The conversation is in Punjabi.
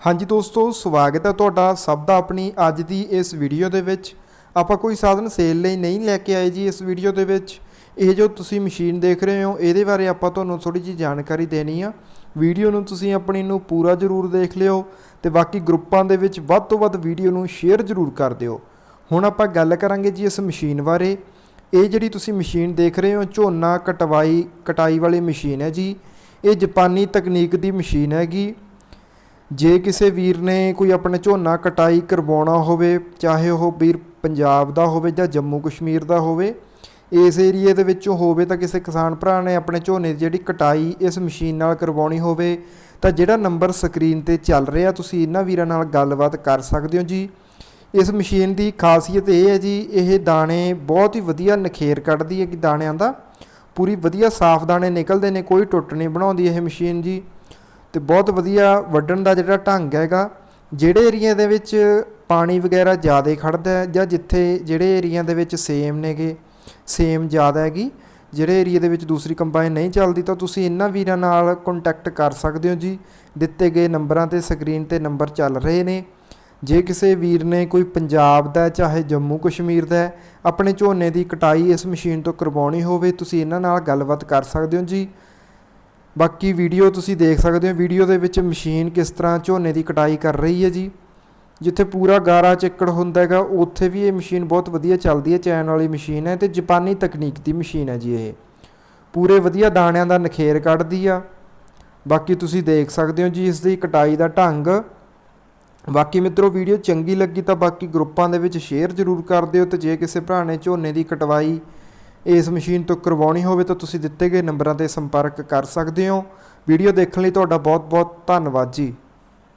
ਹਾਂਜੀ ਦੋਸਤੋ, ਸਵਾਗਤ ਹੈ ਤੁਹਾਡਾ ਸਭ ਦਾ ਆਪਣੀ ਅੱਜ ਦੀ ਇਸ ਵੀਡੀਓ ਦੇ ਵਿੱਚ। ਆਪਾਂ ਕੋਈ ਸਾਧਨ ਸੇਲ ਲਈ ਨਹੀਂ ਲੈ ਕੇ ਆਏ ਜੀ ਇਸ ਵੀਡੀਓ ਦੇ ਵਿੱਚ। ਇਹ ਜੋ ਤੁਸੀਂ ਮਸ਼ੀਨ ਦੇਖ ਰਹੇ ਹੋ, ਇਹਦੇ ਬਾਰੇ ਆਪਾਂ ਤੁਹਾਨੂੰ ਥੋੜੀ ਜਿਹੀ ਜਾਣਕਾਰੀ ਦੇਣੀ ਆ। ਵੀਡੀਓ ਨੂੰ ਤੁਸੀਂ ਆਪਣੀ ਨੂੰ ਪੂਰਾ ਜ਼ਰੂਰ ਦੇਖ ਲਿਓ ਤੇ ਬਾਕੀ ਗਰੁੱਪਾਂ ਦੇ ਵਿੱਚ ਵੱਧ ਤੋਂ ਵੱਧ ਵੀਡੀਓ ਨੂੰ ਸ਼ੇਅਰ ਜ਼ਰੂਰ ਕਰ ਦਿਓ। ਹੁਣ ਆਪਾਂ ਗੱਲ ਕਰਾਂਗੇ ਜੀ ਇਸ ਮਸ਼ੀਨ ਬਾਰੇ। ਇਹ ਜਿਹੜੀ ਤੁਸੀਂ ਮਸ਼ੀਨ ਦੇਖ ਰਹੇ ਹੋ, ਝੋਨਾ ਕਟਵਾਈ ਕਟਾਈ ਵਾਲੀ ਮਸ਼ੀਨ ਹੈ ਜੀ। ਇਹ ਜਾਪਾਨੀ ਤਕਨੀਕ ਦੀ ਮਸ਼ੀਨ ਹੈਗੀ। ਜੇ ਕਿਸੇ ਵੀਰ ਨੇ ਕੋਈ ਆਪਣਾ ਝੋਨਾ ਕਟਾਈ ਕਰਵਾਉਣਾ ਹੋਵੇ, ਚਾਹੇ ਉਹ ਵੀਰ ਪੰਜਾਬ ਦਾ ਹੋਵੇ ਜਾਂ ਜੰਮੂ ਕਸ਼ਮੀਰ ਦਾ ਹੋਵੇ, ਇਸ ਏਰੀਏ ਦੇ ਵਿੱਚੋਂ ਹੋਵੇ ਤਾਂ ਕਿਸੇ ਕਿਸਾਨ ਭਰਾ ਨੇ ਆਪਣੇ ਝੋਨੇ ਦੀ ਜਿਹੜੀ ਕਟਾਈ ਇਸ ਮਸ਼ੀਨ ਨਾਲ ਕਰਵਾਉਣੀ ਹੋਵੇ, ਤਾਂ ਜਿਹੜਾ ਨੰਬਰ ਸਕਰੀਨ ਤੇ ਚੱਲ ਰਿਹਾ, ਤੁਸੀਂ ਇਹਨਾਂ ਵੀਰਾਂ ਨਾਲ ਗੱਲਬਾਤ ਕਰ ਸਕਦੇ ਹੋ ਜੀ। ਇਸ ਮਸ਼ੀਨ ਦੀ ਖਾਸੀਅਤ ਇਹ ਹੈ ਜੀ, ਇਹ ਦਾਣੇ ਬਹੁਤ ਹੀ ਵਧੀਆ ਨਖੇਰ ਕੱਢਦੀ ਹੈ ਕਿ ਦਾਣਿਆਂ ਦਾ, ਪੂਰੀ ਵਧੀਆ ਸਾਫ਼ ਦਾਣੇ ਨਿਕਲਦੇ ਨੇ, ਕੋਈ ਟੁੱਟ ਨਹੀਂ ਬਣਾਉਂਦੀ ਇਹ ਮਸ਼ੀਨ ਜੀ। ਤੇ ਬਹੁਤ ਵਧੀਆ ਵੱਢਣ ਦਾ ਜਿਹੜਾ ਢੰਗ ਹੈਗਾ, ਜਿਹੜੇ ਏਰੀਆ ਦੇ ਵਿੱਚ ਪਾਣੀ ਵਗੈਰਾ ਜ਼ਿਆਦਾ ਖੜਦਾ ਹੈ ਜਾਂ ਜਿੱਥੇ ਜਿਹੜੇ ਏਰੀਆ ਦੇ ਵਿੱਚ ਸੇਮ ਨੇਗੇ ਸੇਮ ਜ਼ਿਆਦਾ ਹੈਗੀ, ਜਿਹੜੇ ਏਰੀਆ ਦੇ ਵਿੱਚ ਦੂਸਰੀ ਕੰਬਾਈਨ ਨਹੀਂ ਚੱਲਦੀ, ਤਾਂ ਤੁਸੀਂ ਇਹਨਾਂ ਵੀਰਾਂ ਨਾਲ ਕੰਟੈਕਟ ਕਰ ਸਕਦੇ ਹੋ ਜੀ। ਦਿੱਤੇ ਗਏ ਨੰਬਰਾਂ ਤੇ ਸਕਰੀਨ ਤੇ ਨੰਬਰ ਚੱਲ ਰਹੇ ਨੇ। ਜੇ ਕਿਸੇ ਵੀਰ ਨੇ ਕੋਈ ਪੰਜਾਬ ਦਾ ਚਾਹੇ ਜੰਮੂ ਕਸ਼ਮੀਰ ਦਾ ਆਪਣੇ ਝੋਨੇ ਦੀ ਕਟਾਈ ਇਸ ਮਸ਼ੀਨ ਤੋਂ ਕਰਵਾਉਣੀ ਹੋਵੇ, ਤੁਸੀਂ ਇਹਨਾਂ ਨਾਲ ਗੱਲਬਾਤ ਕਰ ਸਕਦੇ ਹੋ ਜੀ। ਬਾਕੀ ਵੀਡੀਓ ਤੁਸੀਂ ਦੇਖ ਸਕਦੇ ਹੋ। ਵੀਡੀਓ ਦੇ ਵਿੱਚ ਮਸ਼ੀਨ ਕਿਸ ਤਰ੍ਹਾਂ ਝੋਨੇ ਦੀ ਕਟਾਈ ਕਰ ਰਹੀ ਹੈ ਜੀ। ਜਿੱਥੇ ਪੂਰਾ ਗਾਰਾ ਚਿੱਕੜ ਹੁੰਦਾ ਹੈਗਾ, ਉੱਥੇ ਵੀ ਇਹ ਮਸ਼ੀਨ ਬਹੁਤ ਵਧੀਆ ਚੱਲਦੀ ਹੈ, ਚੈਨ ਵਾਲੀ ਮਸ਼ੀਨ ਹੈ ਤੇ ਜਾਪਾਨੀ ਤਕਨੀਕ ਦੀ ਮਸ਼ੀਨ ਹੈ ਜੀ ਇਹ। ਪੂਰੇ ਵਧੀਆ ਦਾਣਿਆਂ ਦਾ ਨਖੇਰ ਕੱਢਦੀ ਆ। ਬਾਕੀ ਤੁਸੀਂ ਦੇਖ ਸਕਦੇ ਹੋ ਜੀ, ਇਸ ਦੀ ਕਟਾਈ ਦਾ ਢੰਗ। ਬਾਕੀ ਮਿੱਤਰੋ, ਵੀਡੀਓ ਚੰਗੀ ਲੱਗੀ ਤਾਂ ਬਾਕੀ ਗਰੁੱਪਾਂ ਦੇ ਵਿੱਚ ਸ਼ੇਅਰ ਜ਼ਰੂਰ ਕਰ ਦਿਓ ਤੇ ਜੇ ਕਿਸੇ ਭਰਾ ਨੇ ਝੋਨੇ ਦੀ ਕਟਵਾਈ ਇਸ ਮਸ਼ੀਨ ਤੋਂ ਕਰਵਾਉਣੀ ਹੋਵੇ ਤਾਂ ਤੁਸੀਂ ਦਿੱਤੇ ਗਏ ਨੰਬਰਾਂ ਤੇ ਸੰਪਰਕ ਕਰ ਸਕਦੇ ਹੋ। ਵੀਡੀਓ ਦੇਖਣ ਲਈ ਤੁਹਾਡਾ ਬਹੁਤ ਬਹੁਤ ਧੰਨਵਾਦ ਜੀ।